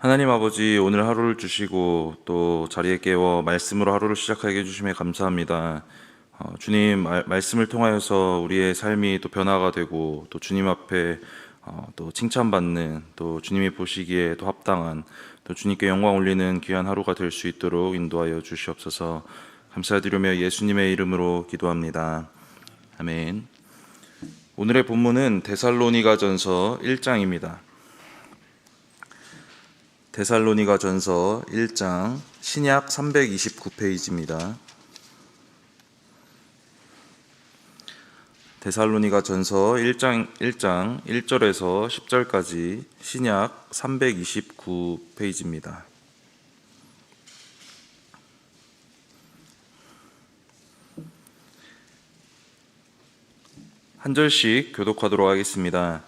하나님 아버지 오늘 하루를 주시고 또 자리에 깨워 말씀으로 하루를 시작하게 해주심에 감사합니다. 어, 주님 말, 말씀을 통하여서 우리의 삶이 또 변화가 되고 또 주님 앞에 어, 또 칭찬받는 또 주님이 보시기에 또 합당한 또 주님께 영광 올리는 귀한 하루가 될 수 있도록 인도하여 주시옵소서 감사드리며 예수님의 이름으로 기도합니다. 아멘. 오늘의 본문은 데살로니가전서 1장입니다. 데살로니가 전서 1장 신약 329페이지입니다. 데살로니가 전서 1장 1장 1절에서 10절까지 신약 329페이지입니다. 한 절씩 교독하도록 하겠습니다.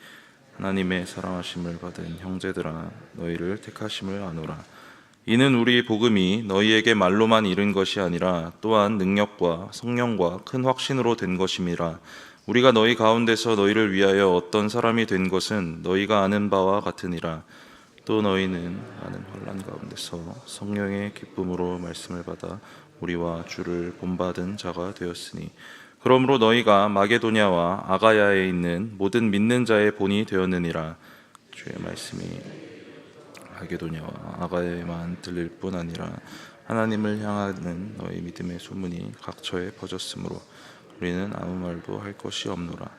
하나님의 사랑하심을 받은 형제들아 너희를 택하심을 아노라. 이는 우리 복음이 너희에게 말로만 이른 것이 아니라 또한 능력과 성령과 큰 확신으로 된 것임이라. 우리가 너희 가운데서 너희를 위하여 어떤 사람이 된 것은 너희가 아는 바와 같으니라. 또 너희는 많은 환란 가운데서 성령의 기쁨으로 말씀을 받아 우리와 주를 본받은 자가 되었으니 그러므로 너희가 마게도냐와 아가야에 있는 모든 믿는 자의 본이 되었느니라. 주의 말씀이 마게도냐와 아가야에만 들릴 뿐 아니라 하나님을 향하는 너희 믿음의 소문이 각처에 퍼졌으므로 우리는 아무 말도 할 것이 없노라.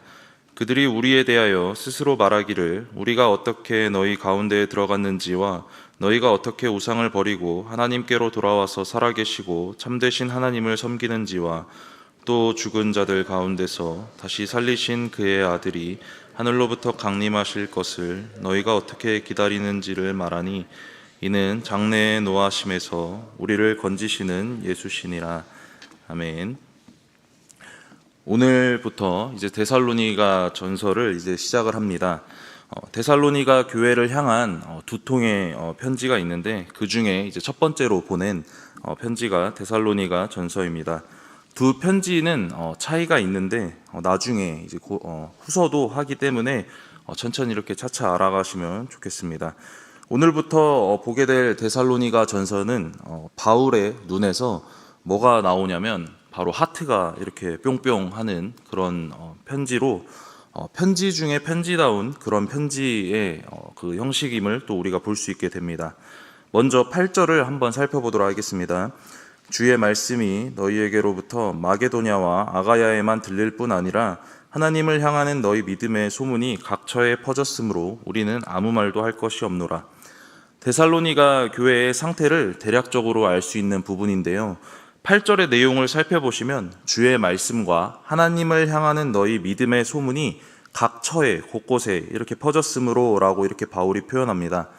그들이 우리에 대하여 스스로 말하기를 우리가 어떻게 너희 가운데에 들어갔는지와 너희가 어떻게 우상을 버리고 하나님께로 돌아와서 살아계시고 참되신 하나님을 섬기는지와 또 죽은 자들 가운데서 다시 살리신 그의 아들이 하늘로부터 강림하실 것을 너희가 어떻게 기다리는지를 말하니 이는 장래의 노하심에서 우리를 건지시는 예수시니라 아멘. 오늘부터 이제 데살로니가 전서를 이제 시작을 합니다. 어, 데살로니가 교회를 향한 어, 두 통의 어, 편지가 있는데 그 중에 이제 첫 번째로 보낸 어, 편지가 데살로니가 전서입니다. 두 편지는 어, 차이가 있는데 어, 나중에 이제 고, 어, 후서도 하기 때문에 어, 천천히 이렇게 차차 알아가시면 좋겠습니다. 오늘부터 어, 보게 될 데살로니가 전서는 어, 바울의 눈에서 뭐가 나오냐면 바로 하트가 이렇게 뿅뿅 하는 그런 어, 편지로 어, 편지 중에 편지다운 그런 편지의 어, 그 형식임을 또 우리가 볼 수 있게 됩니다. 먼저 8절을 한번 살펴보도록 하겠습니다. 주의 말씀이 너희에게로부터 마게도냐와 아가야에만 들릴 뿐 아니라 하나님을 향하는 너희 믿음의 소문이 각처에 퍼졌으므로 우리는 아무 말도 할 것이 없노라. 데살로니가 교회의 상태를 대략적으로 알 수 있는 부분인데요. 8절의 내용을 살펴보시면 주의 말씀과 하나님을 향하는 너희 믿음의 소문이 각 처에 곳곳에 이렇게 퍼졌으므로라고 이렇게 바울이 표현합니다.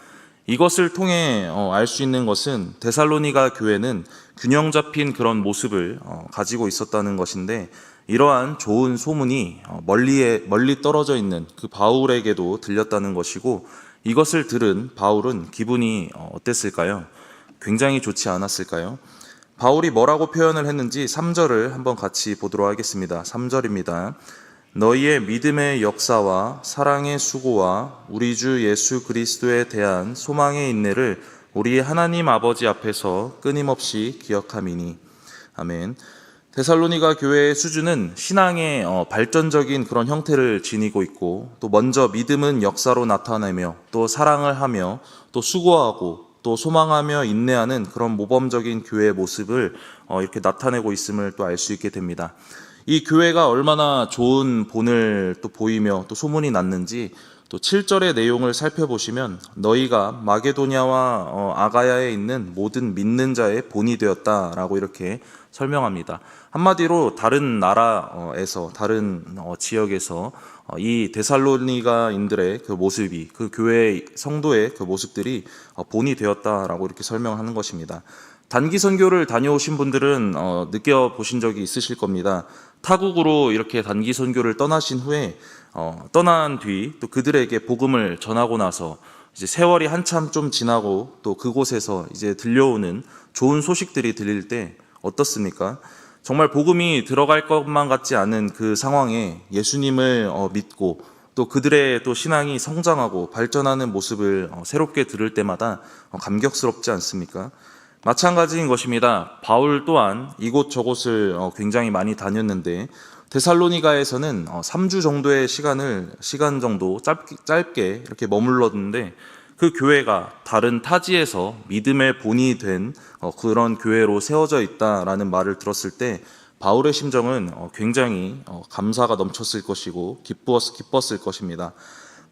이것을 통해 어, 알수 있는 것은 데살로니가 교회는 균형 잡힌 그런 모습을 어, 가지고 있었다는 것인데 이러한 좋은 소문이 어, 멀리에 멀리 떨어져 있는 그 바울에게도 들렸다는 것이고 이것을 들은 바울은 기분이 어땠을까요? 굉장히 좋지 않았을까요? 바울이 뭐라고 표현을 했는지 3절을 한번 같이 보도록 하겠습니다. 3절입니다. 너희의 믿음의 역사와 사랑의 수고와 우리 주 예수 그리스도에 대한 소망의 인내를 우리 하나님 아버지 앞에서 끊임없이 기억함이니. 아멘. 데살로니가 교회의 수준은 신앙의 어, 발전적인 그런 형태를 지니고 있고 또 먼저 믿음은 역사로 나타내며 또 사랑을 하며 또 수고하고 또 소망하며 인내하는 그런 모범적인 교회의 모습을 어, 이렇게 나타내고 있음을 또 알 수 있게 됩니다. 이 교회가 얼마나 좋은 본을 또 보이며 또 소문이 났는지 또 7절의 내용을 살펴보시면 너희가 마게도냐와 어, 아가야에 있는 모든 믿는 자의 본이 되었다라고 이렇게 설명합니다. 한마디로 다른 나라에서 다른 어, 지역에서 어, 이 데살로니가인들의 그 모습이 그 교회 성도의 그 모습들이 어, 본이 되었다라고 이렇게 설명하는 것입니다. 단기 선교를 다녀오신 분들은 어, 느껴보신 적이 있으실 겁니다. 타국으로 이렇게 단기 선교를 떠나신 후에 어, 떠난 뒤 또 그들에게 복음을 전하고 나서 이제 세월이 한참 좀 지나고 또 그곳에서 이제 들려오는 좋은 소식들이 들릴 때 어떻습니까? 정말 복음이 들어갈 것만 같지 않은 그 상황에 예수님을 어, 믿고 또 그들의 또 신앙이 성장하고 발전하는 모습을 어, 새롭게 들을 때마다 어, 감격스럽지 않습니까? 마찬가지인 것입니다. 바울 또한 이곳 저곳을 어, 굉장히 많이 다녔는데 데살로니가에서는 3주 정도의 시간을 시간 정도 짧게, 짧게 이렇게 머물렀는데 그 교회가 다른 타지에서 믿음의 본이 된 어, 그런 교회로 세워져 있다라는 말을 들었을 때 바울의 심정은 어, 굉장히 어, 감사가 넘쳤을 것이고 기뻤, 기뻤을 것입니다.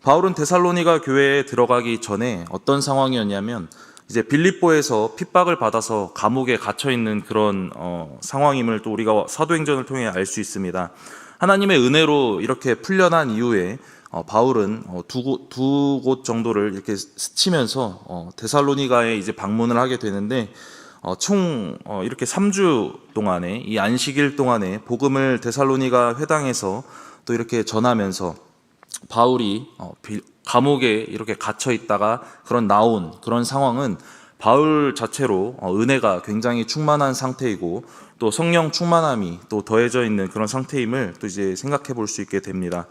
바울은 데살로니가 교회에 들어가기 전에 어떤 상황이었냐면 이제 빌립보에서 핍박을 받아서 감옥에 갇혀 있는 그런 어, 상황임을 또 우리가 사도행전을 통해 알 수 있습니다. 하나님의 은혜로 이렇게 풀려난 이후에 어, 바울은 어, 두곳 두 곳 정도를 이렇게 스치면서 어, 데살로니가에 이제 방문을 하게 되는데 어, 총 어, 이렇게 3주 동안에 이 안식일 동안에 복음을 데살로니가 회당에서 또 이렇게 전하면서 바울이 어, 비- 감옥에 이렇게 갇혀 있다가 그런 나온 그런 상황은 바울 자체로 어, 은혜가 굉장히 충만한 상태이고 또 성령 충만함이 또 더해져 있는 그런 상태임을 또 이제 생각해 볼 수 있게 됩니다.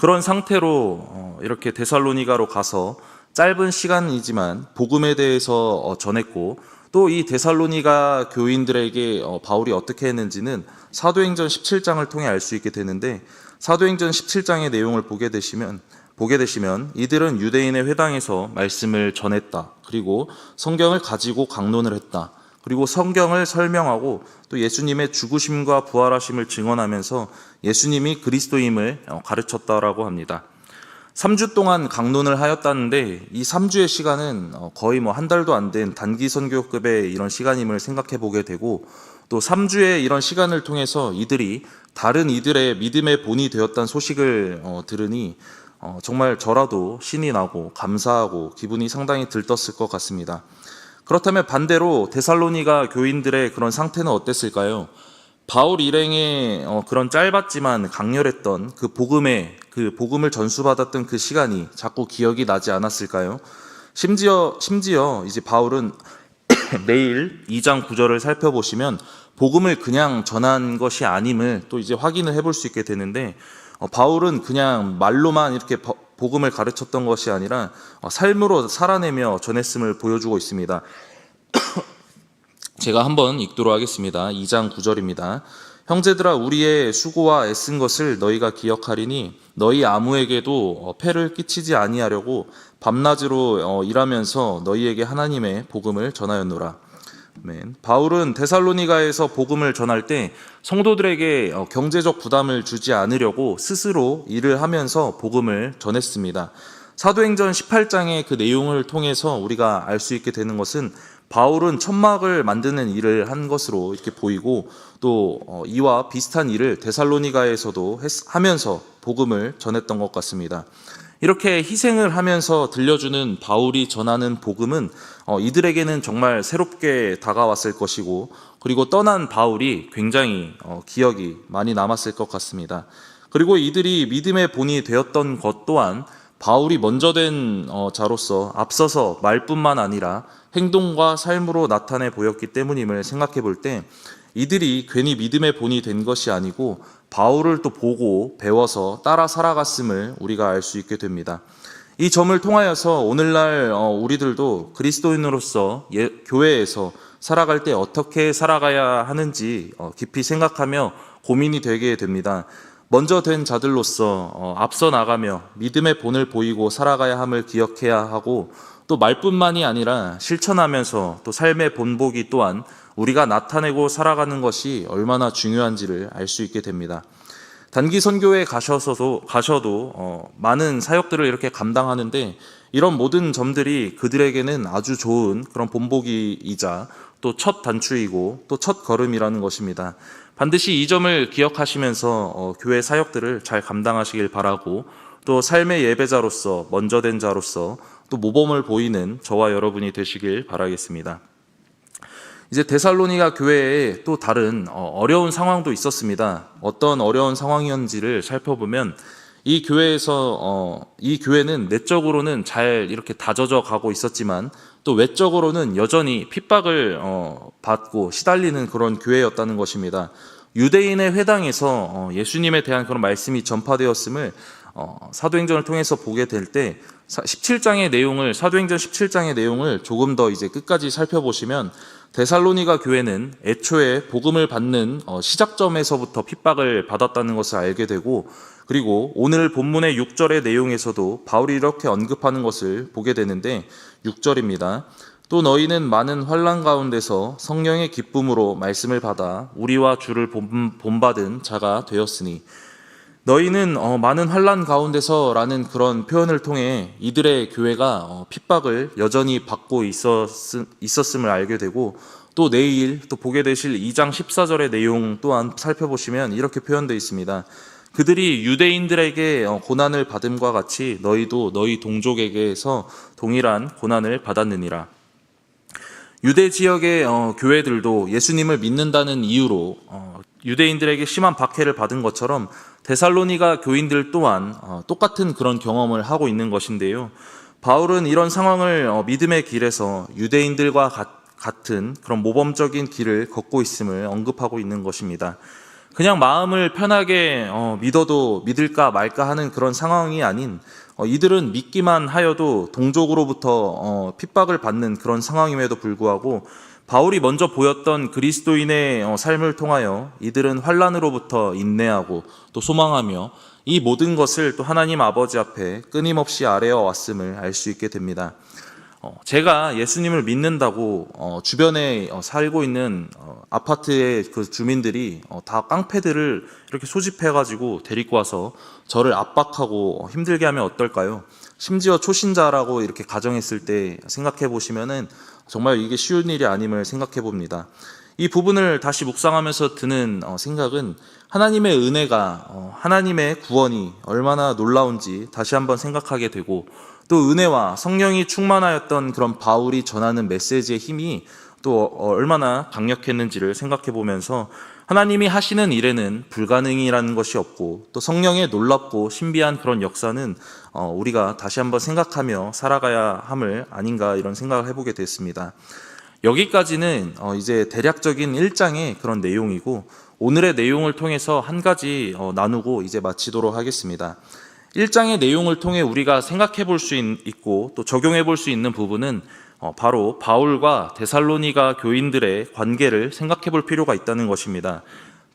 그런 상태로 어, 이렇게 데살로니가로 가서 짧은 시간이지만 복음에 대해서 어, 전했고 또 이 데살로니가 교인들에게 어, 바울이 어떻게 했는지는 사도행전 17장을 통해 알 수 있게 되는데 사도행전 17장의 내용을 보게 되시면 보게 되시면 이들은 유대인의 회당에서 말씀을 전했다. 그리고 성경을 가지고 강론을 했다. 그리고 성경을 설명하고 또 예수님의 죽으심과 부활하심을 증언하면서 예수님이 그리스도임을 어, 가르쳤다라고 합니다. 3주 동안 강론을 하였다는데 이 3주의 시간은 어, 거의 뭐 한 달도 안 된 단기 선교급의 이런 시간임을 생각해 보게 되고 또 3주의 이런 시간을 통해서 이들이 다른 이들의 믿음의 본이 되었다는 소식을 어, 들으니 어, 정말 저라도 신이 나고 감사하고 기분이 상당히 들떴을 것 같습니다. 그렇다면 반대로 데살로니가 교인들의 그런 상태는 어땠을까요? 바울 일행의 어, 그런 짧았지만 강렬했던 그 복음의 그 복음을 전수받았던 그 시간이 자꾸 기억이 나지 않았을까요? 심지어 심지어 이제 바울은 내일 2장 9절을 살펴보시면 복음을 그냥 전한 것이 아님을 또 이제 확인을 해볼 수 있게 되는데 어, 바울은 그냥 말로만 이렇게 버- 복음을 가르쳤던 것이 아니라 어, 삶으로 살아내며 전했음을 보여주고 있습니다. 제가 한번 읽도록 하겠습니다. 2장 9절입니다. 형제들아 우리의 수고와 애쓴 것을 너희가 기억하리니 너희 아무에게도 어, 폐를 끼치지 아니하려고 밤낮으로 어, 일하면서 너희에게 하나님의 복음을 전하였노라. 아멘. 바울은 데살로니가에서 복음을 전할 때 성도들에게 어, 경제적 부담을 주지 않으려고 스스로 일을 하면서 복음을 전했습니다. 사도행전 18장의 그 내용을 통해서 우리가 알 수 있게 되는 것은 바울은 천막을 만드는 일을 한 것으로 이렇게 보이고 또 어, 이와 비슷한 일을 데살로니가에서도 했- 하면서 복음을 전했던 것 같습니다. 이렇게 희생을 하면서 들려주는 바울이 전하는 복음은 어, 이들에게는 정말 새롭게 다가왔을 것이고 그리고 떠난 바울이 굉장히 어, 기억이 많이 남았을 것 같습니다. 그리고 이들이 믿음의 본이 되었던 것 또한 바울이 먼저 된 어, 자로서 앞서서 말뿐만 아니라 행동과 삶으로 나타내 보였기 때문임을 생각해 볼 때 이들이 괜히 믿음의 본이 된 것이 아니고 바울을 또 보고 배워서 따라 살아갔음을 우리가 알 수 있게 됩니다. 이 점을 통하여서 오늘날 어, 우리들도 그리스도인으로서 예- 교회에서 살아갈 때 어떻게 살아가야 하는지 어, 깊이 생각하며 고민이 되게 됩니다. 먼저 된 자들로서 어, 앞서 나가며 믿음의 본을 보이고 살아가야 함을 기억해야 하고 또 말뿐만이 아니라 실천하면서 또 삶의 본보기 또한 우리가 나타내고 살아가는 것이 얼마나 중요한지를 알 수 있게 됩니다. 단기 선교에 가셔서도 가셔도 어, 많은 사역들을 이렇게 감당하는데 이런 모든 점들이 그들에게는 아주 좋은 그런 본보기이자 또 첫 단추이고 또 첫 걸음이라는 것입니다. 반드시 이 점을 기억하시면서 어, 교회 사역들을 잘 감당하시길 바라고 또 삶의 예배자로서 먼저 된 자로서 또 모범을 보이는 저와 여러분이 되시길 바라겠습니다. 이제 데살로니가 교회에 또 다른 어, 어려운 상황도 있었습니다. 어떤 어려운 상황이었는지를 살펴보면 이 교회에서 어, 이 교회는 내적으로는 잘 이렇게 다져져 가고 있었지만 또 외적으로는 여전히 핍박을 어, 받고 시달리는 그런 교회였다는 것입니다. 유대인의 회당에서 어, 예수님에 대한 그런 말씀이 전파되었음을 어, 사도행전을 통해서 보게 될 때 17장의 내용을 사도행전 17장의 내용을 조금 더 이제 끝까지 살펴보시면 데살로니가 교회는 애초에 복음을 받는 어, 시작점에서부터 핍박을 받았다는 것을 알게 되고 그리고 오늘 본문의 6절의 내용에서도 바울이 이렇게 언급하는 것을 보게 되는데 6절입니다. 또 너희는 많은 환란 가운데서 성령의 기쁨으로 말씀을 받아 우리와 주를 본- 본받은 자가 되었으니 너희는 어, 많은 환란 가운데서라는 그런 표현을 통해 이들의 교회가 어, 핍박을 여전히 받고 있었, 있었음을 알게 되고 또 내일 또 보게 되실 2장 14절의 내용 또한 살펴보시면 이렇게 표현되어 있습니다. 그들이 유대인들에게 어, 고난을 받음과 같이 너희도 너희 동족에게서 동일한 고난을 받았느니라. 유대 지역의 어, 교회들도 예수님을 믿는다는 이유로 어, 유대인들에게 심한 박해를 받은 것처럼 데살로니가 교인들 또한 어, 똑같은 그런 경험을 하고 있는 것인데요. 바울은 이런 상황을 어, 믿음의 길에서 유대인들과 같- 같은 그런 모범적인 길을 걷고 있음을 언급하고 있는 것입니다. 그냥 마음을 편하게 어, 믿어도 믿을까 말까 하는 그런 상황이 아닌 어, 이들은 믿기만 하여도 동족으로부터 어, 핍박을 받는 그런 상황임에도 불구하고 바울이 먼저 보였던 그리스도인의 어, 삶을 통하여 이들은 환란으로부터 인내하고 또 소망하며 이 모든 것을 또 하나님 아버지 앞에 끊임없이 아뢰어 왔음을 알 수 있게 됩니다. 어, 제가 예수님을 믿는다고 어, 주변에 어, 살고 있는 어, 아파트의 그 주민들이 어, 다 깡패들을 이렇게 소집해가지고 데리고 와서 저를 압박하고 어, 힘들게 하면 어떨까요? 심지어 초신자라고 이렇게 가정했을 때 생각해 보시면은 정말 이게 쉬운 일이 아님을 생각해 봅니다. 이 부분을 다시 묵상하면서 드는 어, 생각은 하나님의 은혜가 어, 하나님의 구원이 얼마나 놀라운지 다시 한번 생각하게 되고 또 은혜와 성령이 충만하였던 그런 바울이 전하는 메시지의 힘이 또 어, 얼마나 강력했는지를 생각해 보면서 하나님이 하시는 일에는 불가능이라는 것이 없고 또 성령의 놀랍고 신비한 그런 역사는 어, 우리가 다시 한번 생각하며 살아가야 함을 아닌가 이런 생각을 해보게 됐습니다. 여기까지는 어, 이제 대략적인 1장의 그런 내용이고 오늘의 내용을 통해서 한 가지 어, 나누고 이제 마치도록 하겠습니다. 1장의 내용을 통해 우리가 생각해 볼 수 있고 또 적용해 볼 수 있는 부분은 어, 바로 바울과 데살로니가 교인들의 관계를 생각해 볼 필요가 있다는 것입니다.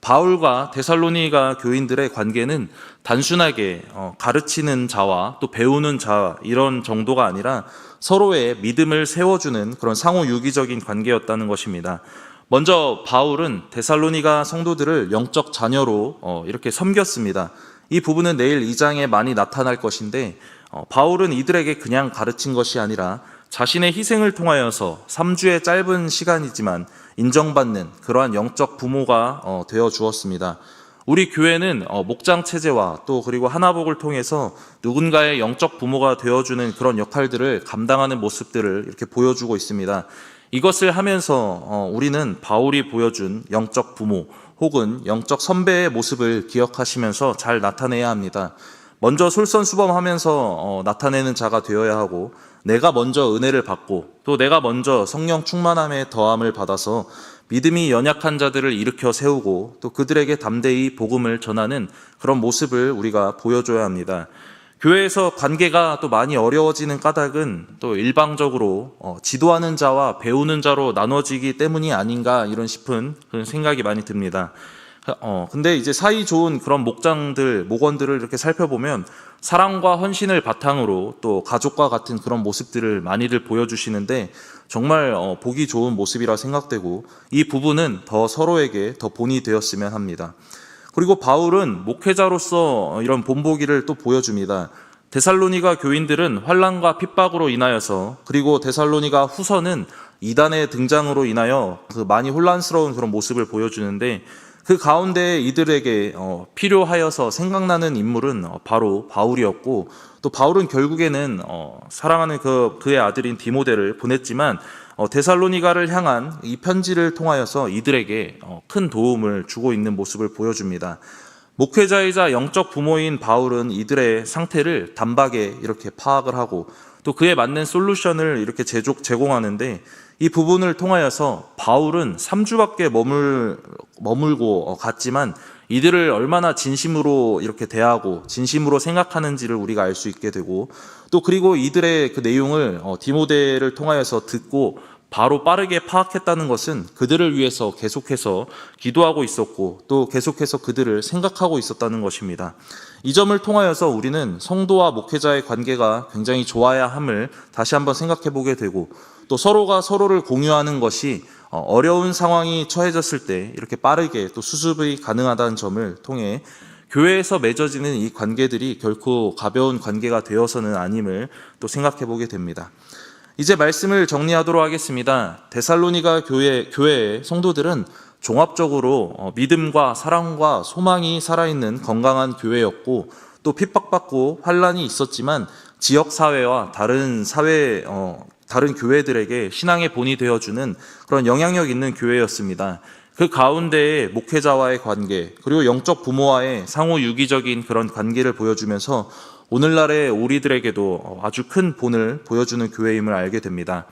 바울과 데살로니가 교인들의 관계는 단순하게 어, 가르치는 자와 또 배우는 자 이런 정도가 아니라 서로의 믿음을 세워주는 그런 상호 유기적인 관계였다는 것입니다. 먼저 바울은 데살로니가 성도들을 영적 자녀로 어, 이렇게 섬겼습니다. 이 부분은 내일 2장에 많이 나타날 것인데 어, 바울은 이들에게 그냥 가르친 것이 아니라 자신의 희생을 통하여서 3주의 짧은 시간이지만 인정받는 그러한 영적 부모가 어, 되어 주었습니다. 우리 교회는 어, 목장 체제와 또 그리고 하나복을 통해서 누군가의 영적 부모가 되어주는 그런 역할들을 감당하는 모습들을 이렇게 보여주고 있습니다. 이것을 하면서 어, 우리는 바울이 보여준 영적 부모 혹은 영적 선배의 모습을 기억하시면서 잘 나타내야 합니다. 먼저 솔선수범하면서 어, 나타내는 자가 되어야 하고 내가 먼저 은혜를 받고 또 내가 먼저 성령 충만함의 더함을 받아서 믿음이 연약한 자들을 일으켜 세우고 또 그들에게 담대히 복음을 전하는 그런 모습을 우리가 보여줘야 합니다. 교회에서 관계가 또 많이 어려워지는 까닭은 또 일방적으로 어, 지도하는 자와 배우는 자로 나눠지기 때문이 아닌가 이런 싶은 그런 생각이 많이 듭니다. 어, 근데 이제 사이 좋은 그런 목장들, 목원들을 이렇게 살펴보면 사랑과 헌신을 바탕으로 또 가족과 같은 그런 모습들을 많이들 보여주시는데 정말 어, 보기 좋은 모습이라 생각되고 이 부분은 더 서로에게 더 본이 되었으면 합니다. 그리고 바울은 목회자로서 이런 본보기를 또 보여줍니다. 데살로니가 교인들은 환란과 핍박으로 인하여서 그리고 데살로니가 후서는 이단의 등장으로 인하여 그 많이 혼란스러운 그런 모습을 보여주는데 그 가운데 이들에게 어, 필요하여서 생각나는 인물은 어, 바로 바울이었고 또 바울은 결국에는 어, 사랑하는 그 그의 아들인 디모데를 보냈지만 어, 데살로니가를 향한 이 편지를 통하여서 이들에게 어, 큰 도움을 주고 있는 모습을 보여줍니다. 목회자이자 영적 부모인 바울은 이들의 상태를 단박에 이렇게 파악을 하고 또 그에 맞는 솔루션을 이렇게 제공하는데 이 부분을 통하여서 바울은 3주밖에 머물, 머물고 어, 갔지만 이들을 얼마나 진심으로 이렇게 대하고 진심으로 생각하는지를 우리가 알 수 있게 되고 또 그리고 이들의 그 내용을 어, 디모데를 통하여서 듣고 바로 빠르게 파악했다는 것은 그들을 위해서 계속해서 기도하고 있었고 또 계속해서 그들을 생각하고 있었다는 것입니다. 이 점을 통하여서 우리는 성도와 목회자의 관계가 굉장히 좋아야 함을 다시 한번 생각해 보게 되고 또 서로가 서로를 공유하는 것이 어, 어려운 상황이 처해졌을 때 이렇게 빠르게 또 수습이 가능하다는 점을 통해 교회에서 맺어지는 이 관계들이 결코 가벼운 관계가 되어서는 아님을 또 생각해 보게 됩니다. 이제 말씀을 정리하도록 하겠습니다. 데살로니가 교회, 교회의 성도들은 종합적으로 어, 믿음과 사랑과 소망이 살아있는 건강한 교회였고 또 핍박받고 환란이 있었지만 지역 사회와 다른 사회 어, 다른 교회들에게 신앙의 본이 되어주는 그런 영향력 있는 교회였습니다. 그 가운데에 목회자와의 관계 그리고 영적 부모와의 상호 유기적인 그런 관계를 보여주면서 오늘날의 우리들에게도 아주 큰 본을 보여주는 교회임을 알게 됩니다.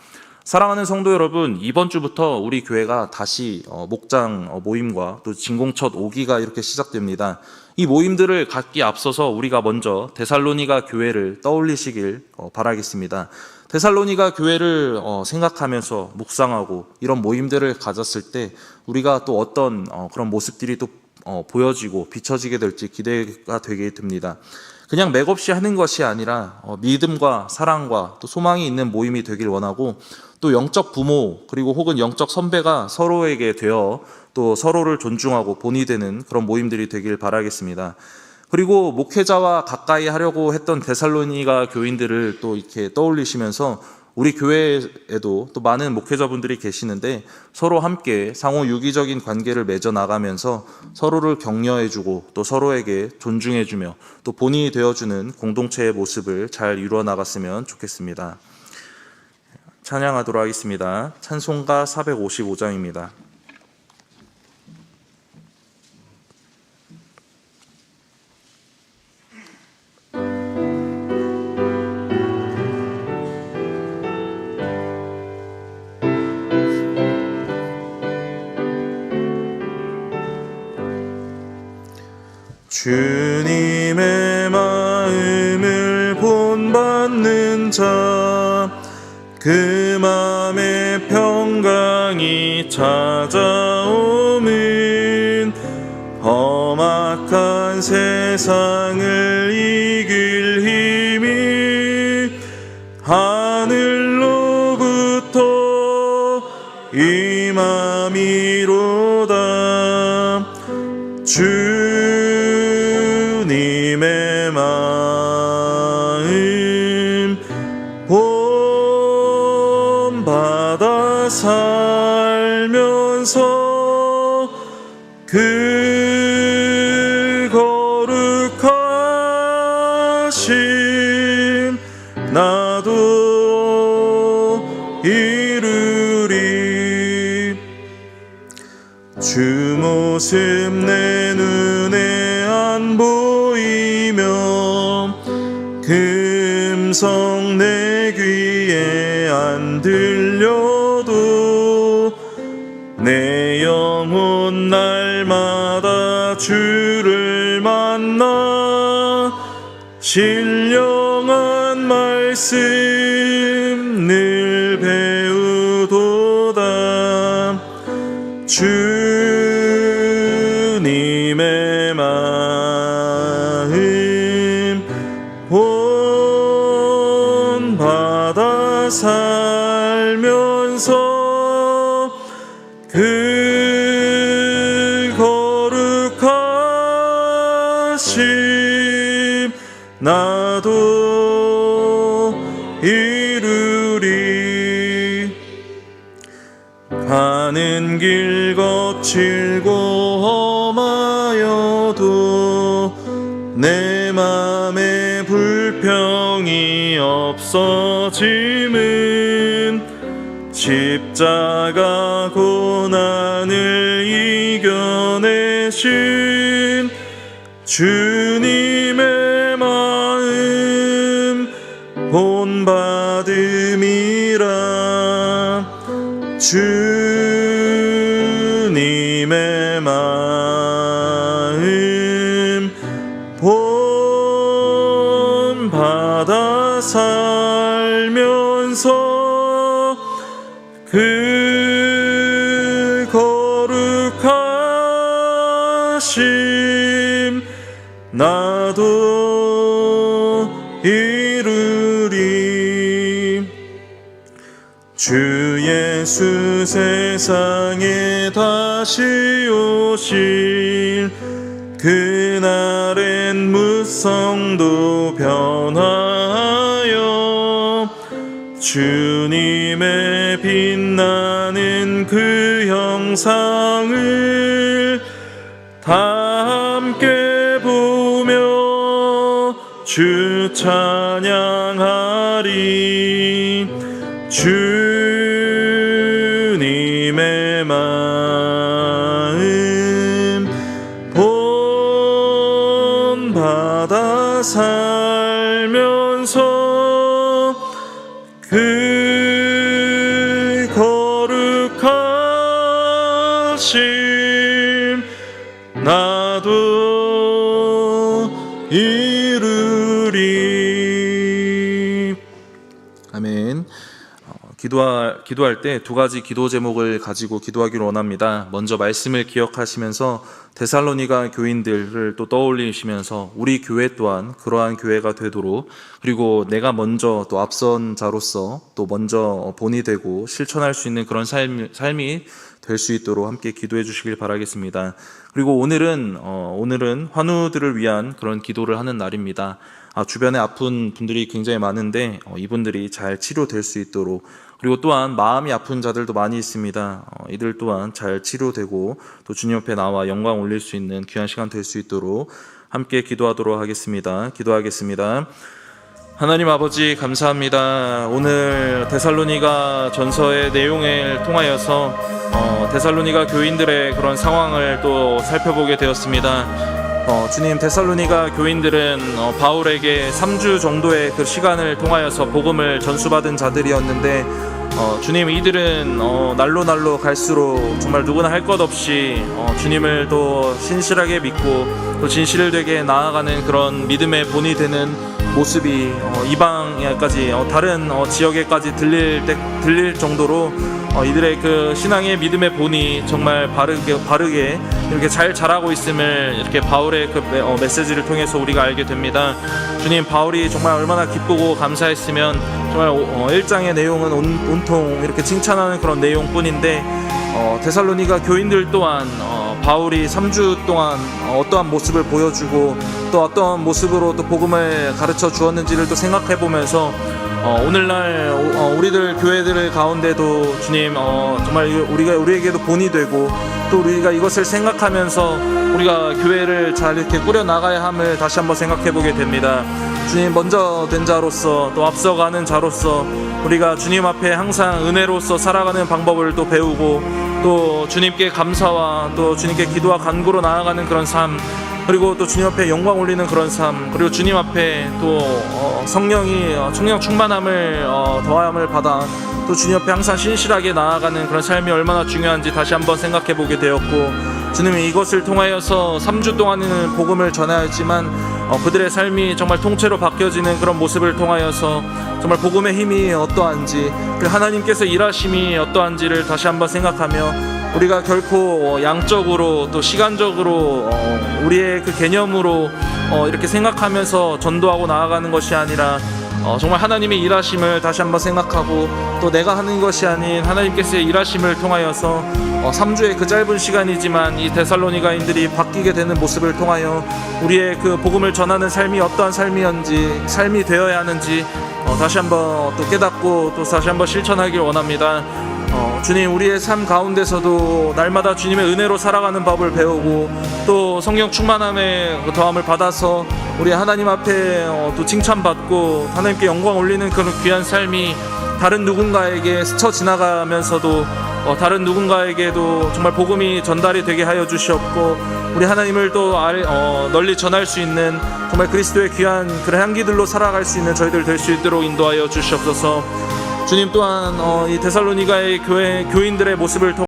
사랑하는 성도 여러분, 이번 주부터 우리 교회가 다시 어, 목장 어, 모임과 또 진공첫 오기가 이렇게 시작됩니다. 이 모임들을 갖기 앞서서 우리가 먼저 데살로니가 교회를 떠올리시길 어, 바라겠습니다. 데살로니가 교회를 생각하면서 묵상하고 이런 모임들을 가졌을 때 우리가 또 어떤 그런 모습들이 또 보여지고 비춰지게 될지 기대가 되게 됩니다. 그냥 맥없이 하는 것이 아니라 믿음과 사랑과 또 소망이 있는 모임이 되길 원하고 또 영적 부모 그리고 혹은 영적 선배가 서로에게 되어 또 서로를 존중하고 본이 되는 그런 모임들이 되길 바라겠습니다. 그리고 목회자와 가까이 하려고 했던 데살로니가 교인들을 또 이렇게 떠올리시면서 우리 교회에도 또 많은 목회자분들이 계시는데 서로 함께 상호 유기적인 관계를 맺어 나가면서 서로를 격려해주고 또 서로에게 존중해주며 또 본인이 되어주는 공동체의 모습을 잘 이루어 나갔으면 좋겠습니다. 찬양하도록 하겠습니다. 찬송가 455장입니다. 주 모습 금성 내 귀에 안 들려도 내 영혼 날마다 주를 만나 신령한 말씀 없어짐은 십자가 고난을 이겨내신 주님의 마음 본받음이라 주님의 마음 본받아 살 예수 세상에 다시 오실 그날엔 무성도 변하여 주님의 빛나는 그 형상을 다 함께 보며 주 찬양하리. 주 본받 기도할 때 두 가지 기도 제목을 가지고 기도하기를 원합니다. 먼저 말씀을 기억하시면서 데살로니가 교인들을 또 떠올리시면서 우리 교회 또한 그러한 교회가 되도록 그리고 내가 먼저 또 앞선 자로서 또 먼저 본이 되고 실천할 수 있는 그런 삶, 삶이 될 수 있도록 함께 기도해 주시길 바라겠습니다. 그리고 오늘은 어, 오늘은 환우들을 위한 그런 기도를 하는 날입니다. 아, 주변에 아픈 분들이 굉장히 많은데 어, 이분들이 잘 치료될 수 있도록 그리고 또한 마음이 아픈 자들도 많이 있습니다. 어, 이들 또한 잘 치료되고 또 주님 옆에 나와 영광 올릴 수 있는 귀한 시간 될 수 있도록 함께 기도하도록 하겠습니다. 기도하겠습니다. 하나님 아버지 감사합니다. 오늘 데살로니가 전서의 내용을 통하여서 어, 데살로니가 교인들의 그런 상황을 또 살펴보게 되었습니다. 어, 주님 데살로니가 교인들은 어, 바울에게 3주 정도의 그 시간을 통하여서 복음을 전수받은 자들이었는데 어, 주님 이들은 어, 날로 날로 갈수록 정말 누구나 할 것 없이 어, 주님을 또 신실하게 믿고 또 진실되게 나아가는 그런 믿음의 본이 되는 모습이 어, 이방에까지 어, 다른 어, 지역에까지 들릴 때 들릴 정도로 어, 이들의 그 신앙의 믿음의 본이 정말 바르게 바르게 이렇게 잘 자라고 있음을 이렇게 바울의 그 메, 어, 메시지를 통해서 우리가 알게 됩니다. 주님 바울이 정말 얼마나 기쁘고 감사했으면 정말 어, 1장의 내용은 온, 온통 이렇게 칭찬하는 그런 내용뿐인데 어, 데살로니가 교인들 또한 어, 바울이 3주 동안 어, 어떠한 모습을 보여주고 또 어떠한 모습으로 또 복음을 가르쳐 주었는지를 또 생각해 보면서 어, 오늘날 어, 우리들 교회들 가운데도 주님 어, 정말 우리가 우리에게도 본이 되고 또 우리가 이것을 생각하면서 우리가 교회를 잘 이렇게 꾸려 나가야 함을 다시 한번 생각해 보게 됩니다. 주님 먼저 된 자로서 또 앞서가는 자로서 우리가 주님 앞에 항상 은혜로서 살아가는 방법을 또 배우고 또 주님께 감사와 또 주님께 기도와 간구로 나아가는 그런 삶 그리고 또 주님 앞에 영광 올리는 그런 삶 그리고 주님 앞에 또 어, 성령이 어, 청령 충만함을 어, 더함을 받아 또 주님 앞에 항상 신실하게 나아가는 그런 삶이 얼마나 중요한지 다시 한번 생각해 보게 되었고 주님이 이것을 통하여서 3주 동안은 복음을 전해야 했지만 어, 그들의 삶이 정말 통째로 바뀌어지는 그런 모습을 통하여서 정말 복음의 힘이 어떠한지 그 하나님께서 일하심이 어떠한지를 다시 한번 생각하며 우리가 결코 어, 양적으로 또 시간적으로 어, 우리의 그 개념으로 어, 이렇게 생각하면서 전도하고 나아가는 것이 아니라 어, 정말 하나님의 일하심을 다시 한번 생각하고 또 내가 하는 것이 아닌 하나님께서의 일하심을 통하여서 어, 3주의 그 짧은 시간이지만 이 데살로니가인들이 바뀌게 되는 모습을 통하여 우리의 그 복음을 전하는 삶이 어떠한 삶이었는지 삶이 되어야 하는지 어, 다시 한번 또 깨닫고 또 다시 한번 실천하길 원합니다. 어, 주님 우리의 삶 가운데서도 날마다 주님의 은혜로 살아가는 법을 배우고 또 성령 충만함의 그 더함을 받아서 우리 하나님 앞에 어, 또 칭찬받고 하나님께 영광 올리는 그런 귀한 삶이 다른 누군가에게 스쳐 지나가면서도 어, 다른 누군가에게도 정말 복음이 전달이 되게 하여 주시옵고 우리 하나님을 또 알- 어, 널리 전할 수 있는 정말 그리스도의 귀한 그런 향기들로 살아갈 수 있는 저희들 될 수 있도록 인도하여 주시옵소서. 주님 또한 어, 이 데살로니가의 교회 교인들의 모습을 통